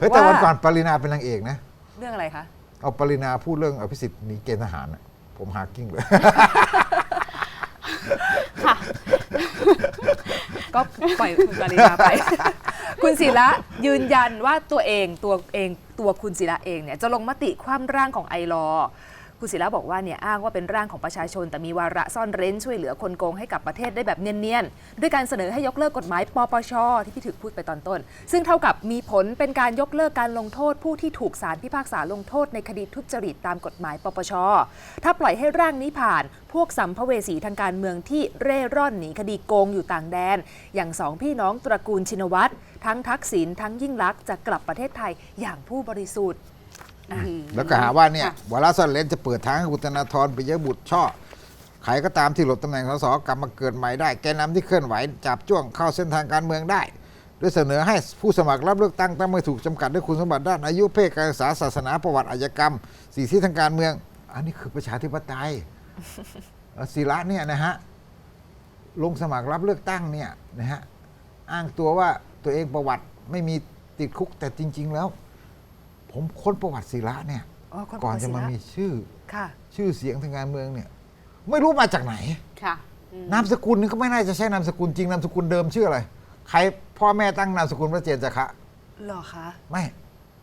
เฮ้ยแต่ว่าวันก่อนปรินาเป็นนางเอกนะ เรื่องอะไรคะ เอาปรินาพูดเรื่องอภิสิทธิ์หนีเกณฑ์ทหารน่ะผมหากิ้งเลย ค่ะ ก็ปล่อยคุณปรินาไป คุณศิระยืนยันว่าตัวเองตัวเองตัวคุณศิระเองเนี่ยจะลงมติคว่ำร่างของไอรอว์ คุณศิระบอกว่าเนี่ยอ้างว่าเป็นร่างของประชาชน แต่มีวาระซ่อนเร้นช่วยเหลือคนโกงให้กับประเทศได้แบบเนียนๆด้วยการเสนอให้ยกเลิกกฎหมายปปชที่พี่ถึกพูดไปตอนต้น ซึ่งเท่ากับมีผลเป็นการยกเลิกการลงโทษผู้ที่ถูกศาลพิพากษาลงโทษในคดีทุจริตตามกฎหมายปปชถ้าปล่อยให้ร่างนี้ผ่าน พวกสัมภเวสีทางการเมืองที่เร่ร่อนหนีคดีโกงอยู่ต่างแดน อย่างสองพี่น้องตระกูลชินวัตรทั้งทักษิณทั้งยิ่งลักษณ์จะกลับประเทศไทยอย่างผู้บริสุทธิ์ แล้วก็หาว่าเนี่ยค่ะวาระซ่อนเร้นจะเปิดทางให้คุณธนาธรปิยบุตรช่อใครก็ตามที่หลบตำแหน่งสสกลับมาเกิดใหม่ได้ แกนนำที่เคลื่อนไหวจับจ้วงเข้าเส้นทางการเมืองได้ด้วยเสนอให้ผู้สมัครรับเลือกตั้งต้องไม่ถูกจำกัดด้วยคุณสมบัติด้านอายุเพศการศึกษาศาสนาประวัติอาชญากรรมสิทธิทางการเมือง อันนี้คือประชาธิปไตยเอ่อศิระเนี่ยนะฮะลงสมัครรับเลือกตั้งเนี่ยนะฮะอ้างตัวว่าตัวเองประวัติไม่มีติดคุกแต่จริง ๆ แล้ว ผมค้นประวัติศิระเนี่ย อ๋อค้นประวัติก่อนจะมาศิระมีชื่อ ค่ะชื่อเสียงทางการเมืองเนี่ย ไม่รู้มาจากไหน ค่ะอืมนามสกุลนี่ก็ไม่น่าจะใช่นามสกุลจริงนามสกุลเดิมชื่ออะไร ใครพ่อแม่ตั้งนามสกุลพระเจนจักระเหรอคะไม่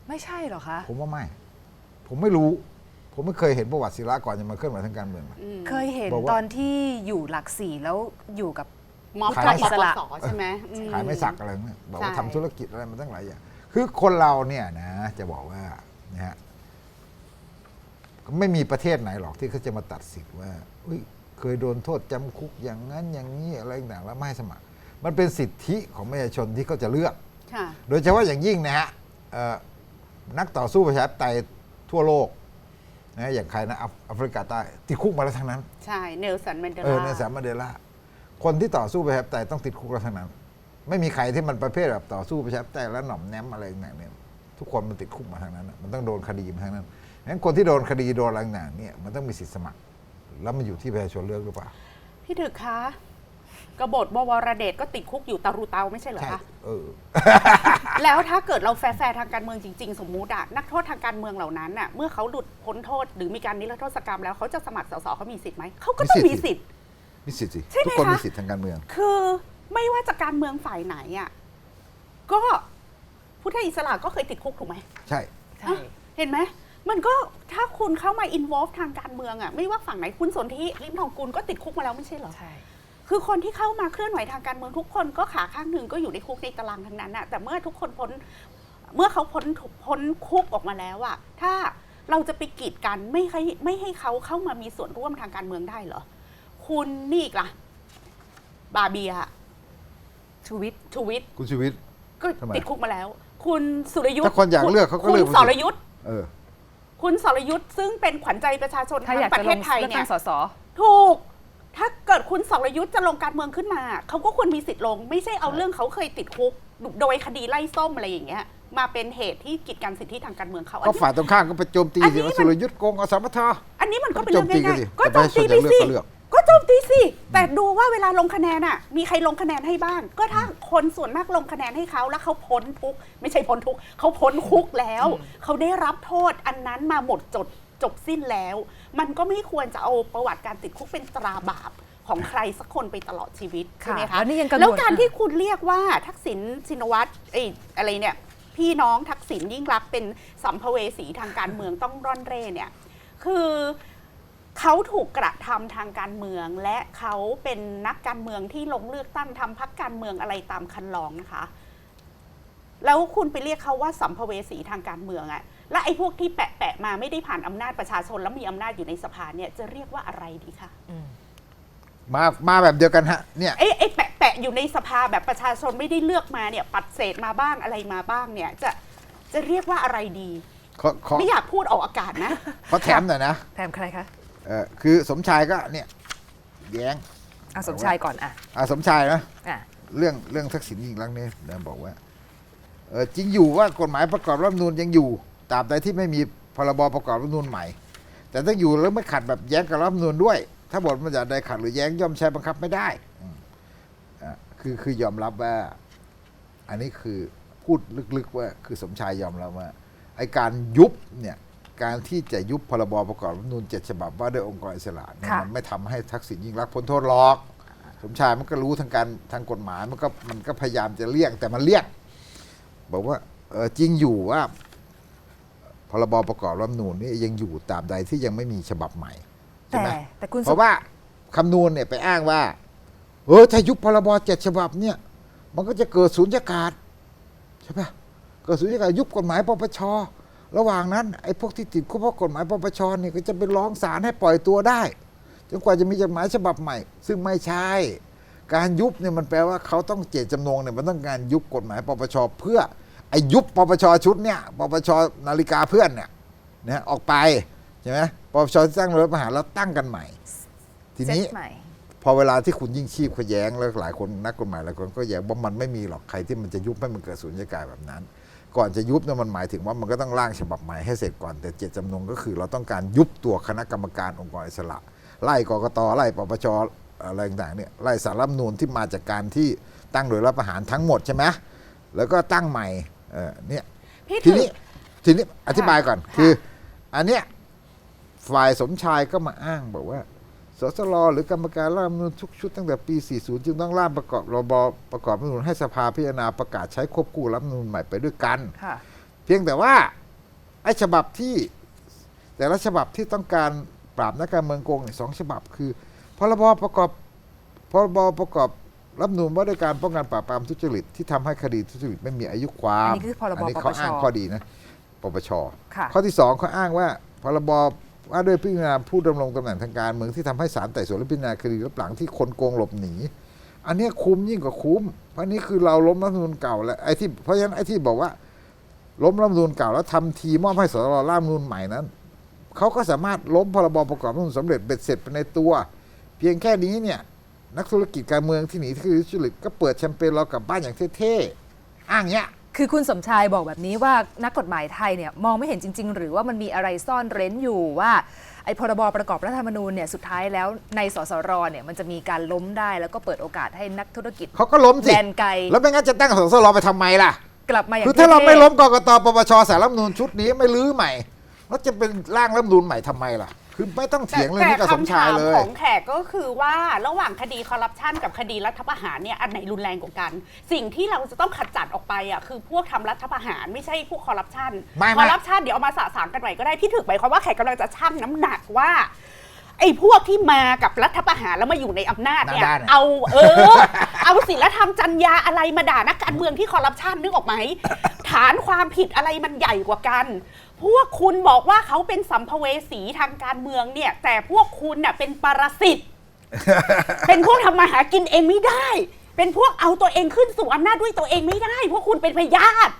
ไม่ใช่เหรอคะ ผมว่าไม่ ผมไม่รู้ ผมไม่เคยเห็นประวัติศิระก่อนจะมาเคลื่อนไหวทางการเมืองนะอืมเคยเห็นบอกว่า ตอนที่อยู่หลักสี่แล้วอยู่กับ ม็อบขาย กับอิปสประระสใช่ไหมอืมขายไม่สักอะไรเนี่ยบอกว่าใช่ ทำธุรกิจอะไรมาตั้งหลายอย่าง คือคนเราเนี่ยนะจะบอกว่านะฮะก็ไม่มีประเทศไหนหรอกที่เขาจะมาตัดสิทธิ์ว่าเฮ้ยเคยโดนโทษจำคุกอย่างนั้นอย่างนี้อะไรต่างๆแล้วไม่ให้สมัคร มันเป็นสิทธิของประชาชนที่เขาจะเลือกค่ะโดยเฉพาะอย่างยิ่งนะฮะเอ่อนักต่อสู้ประชาธิปไตยทั่วโลกนะอย่างใครนะแอฟแอฟริกาใต้ติดคุกมาแล้วทั้งนั้น ใช่ เนลสันแมนเดเออลาในสามมาเดลาคนที่ต่อสู้ประชาธิปไตยต้องติดคุกแล้วทั้งนั้น ไม่มีใครที่มันประเภทแบบต่อสู้ประชาธิปไตยแล้วหน่อมแนมอะไรต่างๆเนี่ยทุกคนมันติดคุกมาทางนั้นน่ะมันต้องโดนคดีมาทางนั้นงั้นคนที่โดนคดีโดนอะไรต่างๆเนี่ยมันต้องมีสิทธิสมัคร แล้วมันอยู่ที่ประชาชนเลือกหรือเปล่าพี่ถึกคะกบฏบวรเดชก็ติดคุกอยู่ตารูเตาไม่ใช่เหรอใช่คะเออ แล้วถ้าเกิดเราแฟร์ๆทางการเมืองจริง ๆ สมมุติอะนักโทษทางการเมืองเหล่านั้นน่ะเมื่อเขาหลุดพ้นโทษ หรือมีการนิรโทษกรรมแล้วเขาจะสมัครสสเขามีสิทธิ์ไหมเขาก็ต้องมีมีสิสิททธิ์ธิ์มีสิทธิ์สิใช่ไหมทุกคนคะมีสิทธิ์ทางการเมือง คือ ไม่ว่าจะการเมืองฝ่ายไหนอะก็พุทธอิสระก็เคยติดคุกถูกไหมใช่ ใช่ เห็นไหมมันก็ถ้าคุณเข้ามาอินวอล์ฟทางการเมืองอะไม่ว่าฝั่งไหนคุณสนธิริมทองกุลก็ติดคุกมาแล้วไม่ใช่เหรอ ใช่ คือคนที่เข้ามาเคลื่อนไหวทางการเมืองทุกคนก็ขาข้างหนึ่งก็อยู่ในคุกในตารางทั้งนั้นอะแต่เมื่อทุกคนพ้นเมื่อเขาพ้นพ้นคุกออกมาแล้วอะถ้าเราจะไปกีดกันไม่ให้ไม่ให้เขาเข้ามามีส่วนร่วมทางการเมืองได้เหรอ คุณนี่อีกล่ะ บาเบีย ชูวิทย์ชูวิทย์คุณชีวิต ก็ทำไมติดคุกมาแล้ว คุณสุรยุทธ์ถ้าคนอยากเลือกเขาก็คุณเลือกสรยุทธ์เออ คุณสรยุทธ์ซึ่งเป็นขวัญใจประชาชนถ้าทั้อยากงปจะระลเทงศไทยเลือกเนี่ตั้ยงสส ถูก ถ้าเกิดคุณสรยุทธ์จะลงการเมืองขึ้นมา เขาก็ควรมีสิทธิ์ลง ไม่ใช่เอาเรื่องเขาเคยติดคุกโดยคดีไล่ส้มอะไรอย่างเงี้ย มาเป็นเหตุที่กีดกันสิทธิทางการเมืองเขาอันก็นี้ ฝ่ายตรงข้ามก็ไปโจมตีอันนี้สิว่ามัน สุรยุทธ์โกงอสมท อันนี้มันก็เป็นเรื่องโจมตีกันง่ายสิๆก็แต่โจมตีประไปชาชนสิจะเลือกก็เลือก ก็โจมตีสิ แต่ดูว่าเวลาลงคะแนนอะมีใครลงคะแนนให้บ้าง ก็ถ้าคนส่วนมากลงคะแนนให้เขาแล้วเขาพ้นทุกข์ไม่ใช่พ้นทุกข์เขาพ้นคุกแล้ว เขาได้รับโทษอันนั้นมาหมดจดจบสิ้นแล้ว มันก็ไม่ควรจะเอาประวัติการติดคุกเป็นตราบาปของใครสักคนไปตลอดชีวิตใช่ไหมค่ะคะแล้วนี่ยังกังวล แล้วการที่คุณเรียกว่าทักษิณชินวัตรเอยอะไรเนี่ยพี่น้องทักษิณยิ่งรักษณ์เป็นสัมภเวสีทางการเมืองต้องร่อนเร่เนี่ย คือ เขาถูกกระทำทางการเมือง และเขาเป็นนักการเมืองที่ลงเลือกตั้งทำพักการเมืองอะไรตามคันลองนะคะ แล้วคุณไปเรียกเขาว่าสัมภเวสีทางการเมืองอะและไอ้พวกที่แปะๆมาไม่ได้ผ่านอำนาจประชาชนแล้วมีอำนาจอยู่ในสภาเนี่ยจะเรียกว่าอะไรดีคะมามาแบบเดียวกันฮะเนี่ยไอ้ไอ้แปะแปะอยู่ในสภาแบบประชาชนไม่ได้เลือกมาเนี่ย ปัดเศษมาบ้างอะไรมาบ้างเนี่ย จะจะเรียกว่าอะไรดีขอขอไม่อยากพูดออกอากาศนะขอแถมหน่อยนะแถมใครคะ เออคือสมชายก็เนี่ยแย้งอะสมชายก่อนอะอ่าสมชายนะอะเรื่องเรื่องทักษิณยิ่งรักษณ์เนี่ยนะบอกว่าเออจริงอยู่ว่ากฎหมายประกอบรัฐธรรมนูญยังอยู่ตราบใดที่ไม่มีพรบประกอบรัฐธรรมนูญใหม่ แต่ถ้าอยู่แล้วไม่ขัดแบบแย้งกับรัฐธรรมนูญด้วย ถ้าบทบัญญัติใดขัดหรือแย้งย่อมใช้บังคับไม่ได้อืมอะคือคือยอมรับว่า อันนี้คือพูดลึกๆว่าคือสมชายยอมรับว่าไอการยุบเนี่ย การที่จะยุบพรบประกอบรัฐธรรมนูญเจ็ดฉบับว่าด้วยองค์กรอิสระเนี่ยค่ะ มันไม่ทำให้ทักษิณยิ่งรักษณ์พ้นโทษหรอก สมชายมันก็รู้ทางการทางกฎหมายมันก็มันก็พยายามจะเลี่ยงแต่มันเลี่ยง บอกว่าเออจริงอยู่ว่า พรบประกอบรัฐธรรมนูญนี่ยังอยู่ตราบใดที่ยังไม่มีฉบับใหม่ใช่แต่ไหม แต่คุณเพสุราะว่าคำนวณเนี่ยไปอ้างว่า เออถ้ายุบพรบเจ็ดฉบับเนี่ย มันก็จะเกิดสูญญากาศใช่ปะเกิดสูญญากาศยุบกฎหมายปปช ระหว่างนั้นไอ้พวกที่ติดคุกเพราะกฎหมายปปชเนี่ยก็จะไปร้องศาลให้ปล่อยตัวได้จนกว่าจะมีจดหมายฉบับใหม่ ซึ่งไม่ใช่ การยุบเนี่ยมันแปลว่าเขาต้องเจตจำนงเนี่ยมันต้องการยุบกฎหมายปปชเพื่อไอ้ยุบปปชชุดเนี่ยปปชนาฬิกาเพื่อนเนี่ยนะออกไปใช่ไหมปปชที่ตั้งรัฐประหารแล้วตั้งกันใหม่ ทีเซ็ตนี้ใหม่พอเวลาที่คุณยิ่งชีพเขาแย้งแล้วหลายคนนักกฎหมายหลายคนก็แย้งว่ามันไม่มีหรอกใครที่มันจะยุบให้มันเกิดสุญญากาศแบบนั้น ก่อนจะยุบเนี่ยมันหมายถึงว่ามันก็ต้องร่างฉบับใหม่ให้เสร็จก่อน แต่เจตจำนงก็คือเราต้องการยุบตัวคณะกรรมการองค์กรอิสระ ไล่กกตไล่ปปชอะไรต่างๆเนี่ยไล่สารรัฐมนูญที่มาจากการที่ตั้งโดยรัฐประหารทั้งหมดใช่ไหมแล้วก็ตั้งใหม่เออเนี่ยทีนี้ทีนี้อธิบายก่อนคือ อันเนี้ยฝ่ายสมชายก็มาอ้างบอกว่า สสรหรือกรรมการร่างรัฐธรรมนูญทุกชุดตั้งแต่ปี 40 จึงต้องร่างประกอบรบประกอบรัฐธรรมนูญให้สภาพิจารณาประกาศใช้ควบคู่รัฐธรรมนูญใหม่ไปด้วยกัน ค่ะเพียงแต่ว่าไอ้ฉบับที่แต่ละฉบับที่ต้องการปราบนักการเมืองโกงเนี่ยสองฉบับคือพรบประกอบพรบประกอบรัฐธรรมนูญว่าด้วยการป้องกันปราบปรามทุจริตที่ทำให้คดีทุจริตไม่มีอายุความอันนี้คือพรบนนี้เขาปปช อ้างข้อดีนะปปช ค่ะ ข้อที่สองเขาอ้างว่าพรบ ว่าด้วยพิจารณาผู้ดำรงตำแหน่งทางการเมืองที่ทำให้ศาลไต่สวนและพิจารณาคดีรับหลังที่คนโกงหลบหนี อันนี้คุ้มยิ่งกว่าคุ้ม เพราะนี่คือเราล้มรัฐธรรมนูญเก่าแล้วไอ้ที่เพราะฉะนั้นไอ้ที่บอกว่า ล้มรัฐธรรมนูญเก่าแล้วทำทีมอบให้สรร่างรัฐธรรมนูญใหม่นั้นเขาก็สามารถล้มพรบประกอบรัฐธรรมนูญสำเร็จเบ็ดเสร็จไปในตัว เพียงแค่นี้เนี่ยนักธุรกิจการเมืองที่หนีที่ทุจริตก็เปิดแชมเปญเรากลับบ้านอย่างเท่ๆอ้างเงี้ย คือคุณสมชายบอกแบบนี้ว่านักกฎหมายไทยเนี่ยมองไม่เห็นจริง ๆ หรือว่ามันมีอะไรซ่อนเร้นอยู่ว่าไอ้พรบประกอบรัฐธรรมนูญเนี่ยสุดท้ายแล้วในสสรเนี่ยมันจะมีการล้มได้แล้วก็เปิดโอกาสให้นักธุรกิจเขาก็ล้มสิแดนไกลแล้วไม่งั้นจะตั้งสสรไปทำไมล่ะ กลับมาอย่างคือถ้าเราท่ๆไม่ล้มกกตปปชสารรัฐธรรมนูญชุดนี้ไม่ลื้อใหม่แล้วจะเป็นร่างรัฐธรรมนูญใหม่ทำไมล่ะ คือไม่ต้องเถียงเรื่องนี้กับสมชายเลแต่ยคำถามของแขกก็คือว่าระหว่างคดีคอร์รัปชันกับคดีรัฐประหารเนี่ยอันไหนรุนแรงกว่ากัน สิ่งที่เราจะต้องขจัดออกไปอะคือพวกทำรัฐประหารไม่ใช่พวกคอร์รัปชันไม่ไม่คอร์รัปชันเดี๋ยวเอามาสะสางกันใหม่ก็ได้พี่ถึกหมายความว่าแขกกำลังจะชั่งน้ำหนักว่าไอ้พวกที่มากับรัฐประหารแล้วมาอยู่ในอำนาจเนี่ยหน้าด้านอะเอาเออ เอาศีลธรรมจรรยาอะไรมาด่านักการเมืองที่คอร์รัปชันนึกออกไหม ฐานความผิดอะไรมันใหญ่กว่ากัน พวกคุณบอกว่าเขาเป็นสัมภเวสีทางการเมืองเนี่ย แต่พวกคุณน่ะเป็นปรสิต เป็นพวกทำมาหากินเองไม่ได้ เป็นพวกเอาตัวเองขึ้นสู่อำนาจด้วยตัวเองไม่ได้ พวกคุณเป็นพยาธิ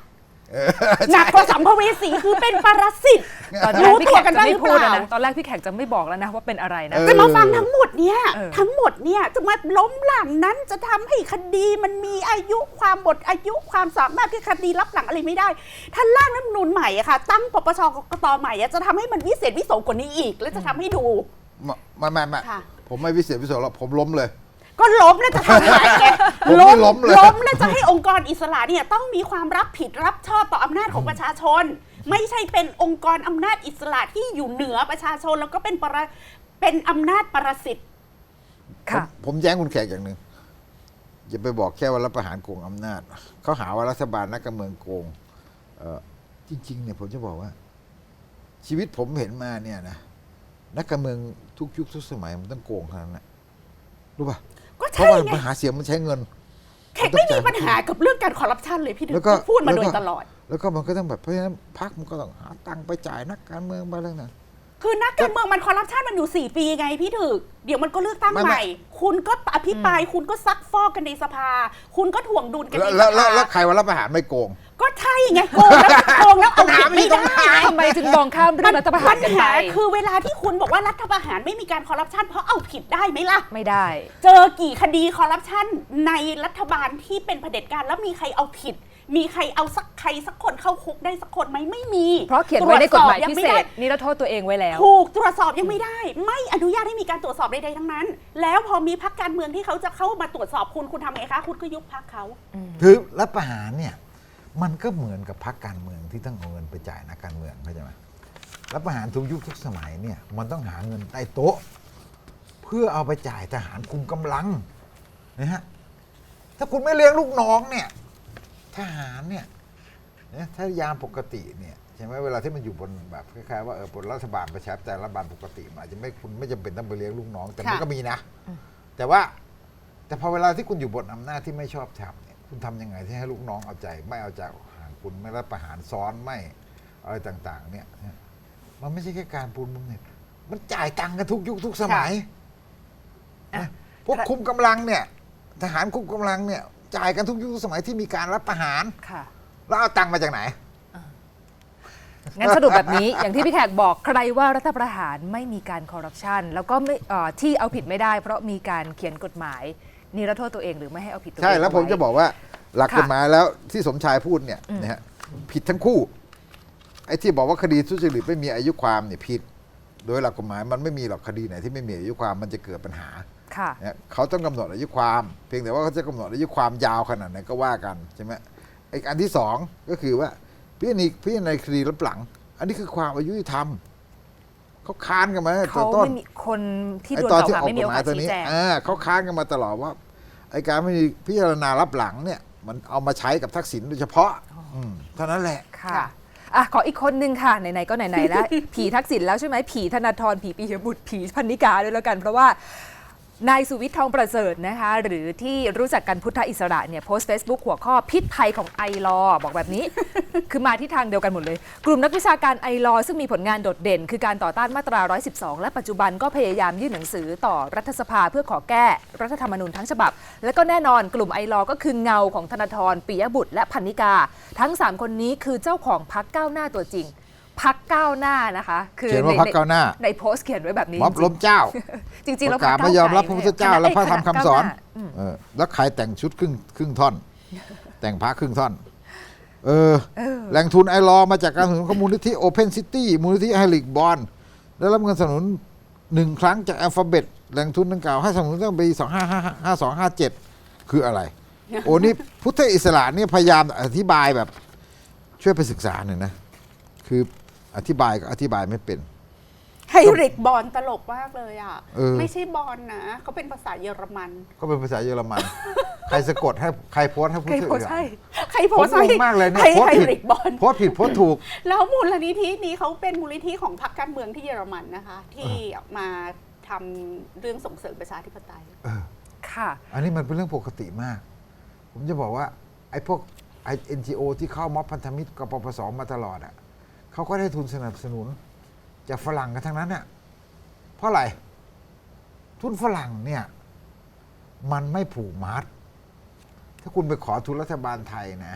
หนักกว่าสัมภเวสีคือเป็นปรสิตตอนแรกรู้พี่ตัแขวกกันจะบ้างไม่หรือพูเปดแล้วล่านะตอนแรกพี่แขกจะไม่บอกแล้วนะว่าเป็นอะไรนะเออจะมาฟังทั้งหมดเนี่ยเออทั้งหมดเนี่ยจะมาล้มหลังนั้นจะทำให้คดีมันมีอายุความหมดอายุความสามารถที่คดีรับหลังอะไรไม่ได้ถ้าร่างรัฐธรรมนูญใหม่อะค่ะ ตั้งปปชกกตใหม่อะจะทำให้มันวิเศษวิโสกว่านี้อีก แล้วจะทำให้ดูไม่ไม่ไม่ค่ะผมไม่วิเศษวิโสหรอกผมล้มเลย ก็ล้มแล้วจะทำไงไงผมไม่ล้มเลย ล้มแล้วจะให้องค์กรอิสระเนี่ยต้องมีความรับผิดรับชอบต่ออำนาจของประชาชน ไม่ใช่เป็นองค์กรอำนาจอิสระที่อยู่เหนือประชาชน แล้วก็เป็นประเป็นอำนาจประสิทธิ์ค่ะ ผมผมแย้งคุณแขกอย่างหนึ่งอย่าไปบอกแค่ว่ารัฐประหารโกงอำนาจเขาหาว่ารัฐบาลนักการเมืองโกงเออจริง ๆ เนี่ยผมจะบอกว่า ชีวิตผมเห็นมาเนี่ยนะนักการเมืองทุกยุคทุกสมัยมันต้องโกงทั้งนั้นนะรู้ป่ะ ก็เพใช่ราะว่าไงปัญหาเสียงมันใช้เงิน แขกไม่มีปัญหากับเรื่องการคอร์รัปชันเลยพี่ถึงแล้วก็พูดมาโดยแล้วก็ ตลอด แล้วก็มันก็ต้องแบบเพราะฉะนั้นพรรคมันก็ต้องหาตังค์ไปจ่ายนักการเมืองไปเรื่องนั้น คือนักการเมืองมันคอร์รัปชันมันอยู่ 4 ปีไงพี่ถึก เดี๋ยวมันก็เลือกตั้งไม่ใหไม่ ม่ คุณก็อภิปรายคุณก็ซักฟอกกันในสภา คุณก็ถ่วงดุลกันแล้วในสแล้วแล้วภาแล้วใครว่ารัฐประหารไม่โกง ก็ใช่ไงโกงแล้วโกงแล้วเอาผิดไม่ได้ ทำไมจึงมองข้ามเรื่องรัฐประหารปักันญไปหาคือเวลาที่คุณบอกว่ารัฐประหารไม่มีการคอร์รัปชันเพราะเอาผิดได้ไหมล่ะ ไม่ได้ เจอกี่คดีคอร์รัปชันในรัฐบาลที่เป็นเผด็จการแล้วมีใครเอาผิด มีใครเอาสักใครสักคนเข้าคุกได้สักคนไหมไม่มีเพราะเขียนไว้ในกฎหมายตรวจสอบงพิไม่เศได้ษนิรโทษตัวเองไว้แล้วถูกตรวจสอบยังไม่ได้ ไม่อนุญาตให้มีการตรวจสอบใดๆทั้งนั้น แล้วพอมีพักการเมืองที่เขาจะเข้ามาตรวจสอบคุณคุณทำไงคะ คุณก็ยุบพักเขาคือรัฐประหารเนี่ยมันก็เหมือนกับพรรคการเมืองที่ต้องเอาเงินไปจ่ายนักการเมืองเข้าใจไหมรัฐประหารทุกยุคทุกสมัยเนี่ยมันต้องหาเงินใต้โต๊ะ เพื่อเอาไปจ่ายทหารคุมกำลังนะฮะถ้าคุณไม่เลี้ยงลูกน้องเนี่ย ทหารเนี่ยนะถ้ายามปกติเนี่ยใช่ไหมเวลาที่มันอยู่บนแบบคล้ายๆว่าเออบนรัฐบาลประชาธิปไตยรัฐบาลปกติมันอาจจะไม่คุณไม่จำเป็นต้องไปเลี้ยงลูกน้อง แต่มันค่ะ ก็มีนะ แต่ว่าแต่พอเวลาที่คุณอยู่บนอำนาจที่ไม่ชอบทำเนี่ยคุณทำยังไงที่ให้ลูกน้องเอาใจ ไม่เอาใจหารคุณไม่รับประหารซ้อนไม่อะไรต่างๆ เนี่ยนะมันไม่ใช่แค่การปูนบำเหน็จมันจ่ายตังค์กันทุกยุคทุกสมัย อะนะพวกคุมกำลังเนี่ย ทหารคุมกำลังเนี่ย จ่ายกันทุกยุคทุกสมัยที่มีการรับประหาร ค่ะ แล้วเอาตังค์มาจากไหน งั้นสรุปแบบนี้ อย่างที่พี่แขกบอกใครว่ารัฐประหารไม่มีการคอร์รัปชันแล้วก็ไม่เอ่อที่เอาผิดไม่ได้ เพราะมีการเขียนกฎหมายนิรโทษตัวเองหรือไม่ให้เอาผิดตัวเองใช่แล้วผมเาไจะบอกว่าหลักค่ะกฎหมายแล้วที่สมชายพูดเนี่ยอืมนะฮะผิดทั้งคู่ ไอ้ที่บอกว่าคดีทุจริตไม่มีอายุความเนี่ยผิด โดยหลักกฎหมายมันไม่มีหรอกคดีไหนที่ไม่มีอายุความมันจะเกิดปัญหา ค่ะเนี่ยเขาต้องกำหนดอายุความ เพียงแต่ว่าเขาจะกำหนดอายุความยาวขนาดไหนก็ว่ากันใช่ไหมอีกอันที่สองก็คือว่าพิจารณาพิจารณาคดีรับหลัง อันนี้คือความอายุธรรมเขาค้านกันมาตั้งแต่เขาต้นไม่มีคนที่ไอ้โดนตอนกล่าวที่หาออกไม่มีกฎโอหมายกาสตัวชี้นี้แจงอ่าเขาค้านกันมาตลอดว่าไอ้การไม่มีพิจารณารับหลังเนี่ย มันเอามาใช้กับทักษิณโดยเฉพาะมเท่านั้นแหละค่ะอะขออีกคนนึงค่ะ ไหนๆ ก็ไหนๆแล้ว ผีทักษิณแล้วใช่ไหมผีธนาธรผีปียบุตรผีพันนิกาด้วยแล้วกัน เพราะว่า นายสุวิทย์ทองประเสริฐนะคะ หรือที่รู้จักกันพุทธอิสระเนี่ยโพสต์ Facebook หัวข้อพิษภัยของไอรอบอกแบบนี้ คือมาที่ทางเดียวกันหมดเลย กลุ่มนักวิชาการไอรอซึ่งมีผลงานโดดเด่น คือการต่อต้านมาตรา 112 และปัจจุบันก็พยายามยื่นหนังสือต่อรัฐสภาเพื่อขอแก้รัฐธรรมนูญทั้งฉบับ และก็แน่นอนกลุ่มไอรอก็คือเงาของธนาธรปิยบุตร และพันนิกา ทั้ง 3 คนนี้คือเจ้าของพักก้าวหน้าตัวจริง พักก้าวหน้านะคะคือเขียนว่าใพรรคก้าวหน้า ในโพสต์เขียนไว้แบบนี้ม็อบจริงๆล้มเจ้า จริงๆแล้วประกาศพรรคไม่ยอมรับพก้าวระไกพุทธเจ้า และพระธรรมคำสอนอืมเออแล้วใครแต่งชุดครึ่งครึ่งท่อน แต่งพระครึ่งท่อน เออเออแหล่งทุนไอรอว์มาจากการสนับสนุนของมูลนิธิโอเพนซิตี้มูลนิธิไฮลิกบอลได้รับเงินสนับสนุนหนึ่งครั้งจากอัลฟาเบตแหล่งทุนดังกล่าวให้สนับสนุนตั้งแต่ปี2 5 5 5 2 5 7 คืออะไร โอ้นี่พุทธอิสระเนี่ยพยายามอธิบายแบบช่วยไปศึกษาหน่อยนะคือ อธิบายก็อธิบายไม่เป็น ไฮริกบอลตลกมากเลยอะ เออ ไม่ใช่บอลนะ เขาเป็นภาษาเยอรมัน ก็เป็นภาษาเยอรมัน ใครสะกดให้ใครโพสต์ให้พุทใครธอิโพสสต์ระใช่ใครโพผมสต์ให้งงมากเลยเนี่ยให้โพสไฮต์ผิด ริกบอล โพสต์ผิดโพสต์ถูก แล้วมูลนิธินี้เขาเป็นมูลนิธิของพรรคการเมืองที่เยอรมันนะคะ ที่มาทำเรื่องส่งเสริมประชาธิปไตยค่ะ อันนี้มันเป็นเรื่องปกติมาก ผมจะบอกว่า ไอ้พวกไอ้เอ็นจีโอที่เข้าม็อบพันธมิตรกับปปสมาตลอดอะ เขาก็ได้ทุนสนับสนุน จากฝรั่งกันทั้งนั้นเนี่ยเพราะอะไร ทุนฝรั่งเนี่ย มันไม่ผูกมัด ถ้าคุณไปขอทุนรัฐบาลไทยนะ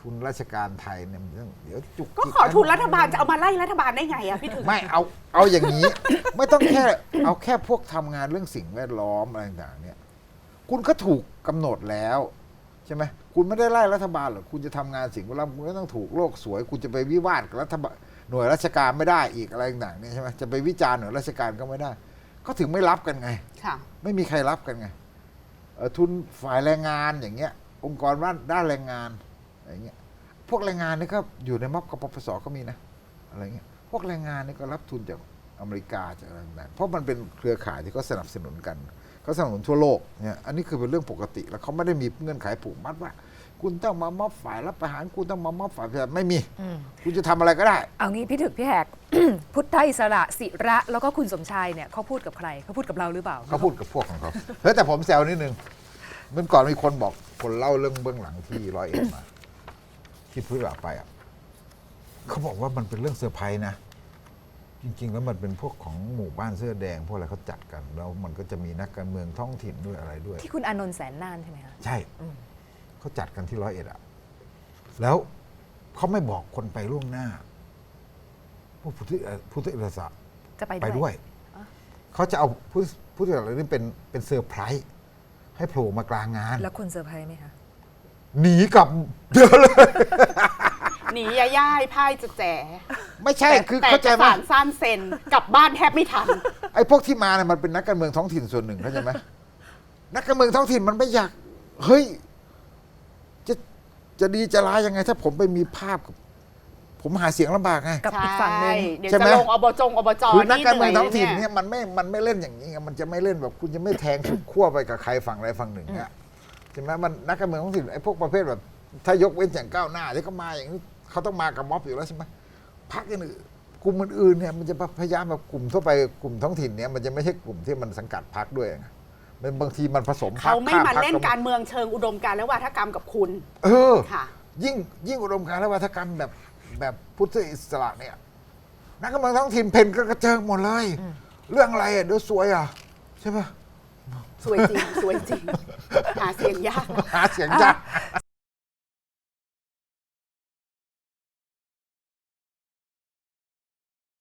ทุนราชการไทยเนี่ยมันต้องเดี๋ยวจุกก็จิขอทุนรัฐบาลจะเอามาไล่รัฐบาลได้ไงอะพี่ถึงไม่เอาเอาอย่างนี้ ไม่ต้องแค่เอาแค่พวกทำงานเรื่องสิ่งแวดล้อมอะไรต่างๆเนี่ย คุณก็ถูกกำหนดแล้ว ใช่ไหมคุณไม่ได้ไล่รัฐบาลหรอกคุณจะทำงานสิ่งแวดล้อมคุณก็ต้องถูกโลกสวย คุณจะไปวิวาทกับรัฐบาลหน่วยราชการไม่ได้อีกอะไรต่างๆเนี่ยใช่ไหมจะไปวิจารณ์หน่วยราชการก็ไม่ได้ ก็ถึงไม่รับกันไงค่ะไม่มีใครรับกันไงเอ่อทุนฝ่ายแรงงานอย่างเงี้ย องค์กรด้านด้านแรงงานอย่างเงี้ยพวกแรงงานนี่ก็อยู่ในม็อบกปปสก็มีนะอะไรเงี้ยพวกแรงงานนี่ก็รับทุนจาก อเมริกาจากอะไรต่างๆเพราะมันเป็นเครือข่ายที่เขาสนับสนุนกันเขาสนับสนุนทั่วโลกเนี่ยอันนี้คือเป็นเรื่องปกติ แล้วเขาไม่ได้มีเงื่อนไขผูกมัดว่า คุณต้องมาม็อบฝ่ายรับประหารคุณต้องมาม็อบฝ่ายประชาธิปไตยไม่มี อืม คุณจะทำอะไรก็ได้ เอางี้พี่ถึกพี่แหก พุทธอิสระศิระแล้วก็คุณสมชายเนี่ยเขาพูดกับใครเขาพูดกับเราหรือเปล่า เขาพูดกับพวกของเขา เฮ้ยแต่ผมแซวนิดนึงเมื่อก่อนมีคนบอกคนเล่าเรื่องเบื้องหลังที่ร้อยเอ็ดมา ที่พูดว่าไปอะเขาบอกว่ามันเป็นเรื่องเซอร์ไพรส์นะ จริง ๆ แล้วมันเป็นพวกของหมู่บ้านเสื้อแดง พวกอะไรเขาจัดกัน แล้วมันก็จะมีนักการเมืองท้องถิ่นด้วยอะไรด้วย ที่คุณอานนท์แสนนานใช่ไหมคะ ใช่อืม เขาจัดกันที่ร้อยเอ็ดอะแล้วเขาไม่บอกคนไปล่วงหน้าพวกพุทธเอ่อพุทธอิสระจะไปไปด้ด้ววยยเขาจะเอาผู้ผู้สื่อข่าวนี่เป็นเป็นเซอร์ไพรส์ให้โผล่มากลางงาน แล้วคุณเซอร์ไพรส์ไหมคะหนีกลับเดือเลย หนียาย่ายพ่ายจุกแจ ไม่ใช่คือแต่เข้าใจไหม สารสั้นเซ็นกลับบ้านแทบไม่ทัน ไอ้พวกที่มาเนี่ยมันเป็นนักการเมืองท้องถิ่นส่วนหนึ่งเข้าใจไหม นักการเมืองท้องถิ่นมันไม่อยาก เฮ้ย จะจะดีจะร้ายยังไง ถ้าผมไปมีภาพกับผมหาเสียงลำบากไง กับอีกฝั่งหนึ่ง ใช่เดี๋ยวใช่จะไหม ลงอบจงอบจคือนักการเมืองหยท้องถิ่นยเนี่ยมันไม่มันไม่เล่นอย่างนี้ไงมันจะไม่เล่นแบบ คุณจะไม่แทงสุดขั้วไปกับใครฝั่งใดฝั่งหนึ่งอะใช่ไหมมันนักการเมืองท้องถิ่นไอ้พวกประเภทแบบ ถ้ายกเว้นอย่างก้าวหน้าที่เขามาอย่างนี้เขาต้องมากับม็อบอยู่แล้วใช่ไหม พรรคอื่นๆกลุ่มอื่นๆเนี่ยมันจะพยายามแบบกลุ่มทั่วไปกลุ่มท้องถิ่นเนี่ยมันจะไม่ใช่กลุ่มที่มันสังกัดพรรคด้วยไงมันบางทีมันผสมพรรคเขาไม่ข้มาพรรคเล่นบการเมืองเชิงอุดมการณ์และวาทกรรมกับคุณ เออค่ะ ยิ่งยิ่งอุดมการณ์และวัฒกรรมแบบแบบพุทธอิสระเนี่ย นักการเมืองท้องถิ่นเพนก็กระเจิงหมดเลย เรื่องอะไรอะเดี๋ยวสวยอะ ใช่ปะ สวยจริง สวยจริง หาเสียงยากนะ หาเสียงยาก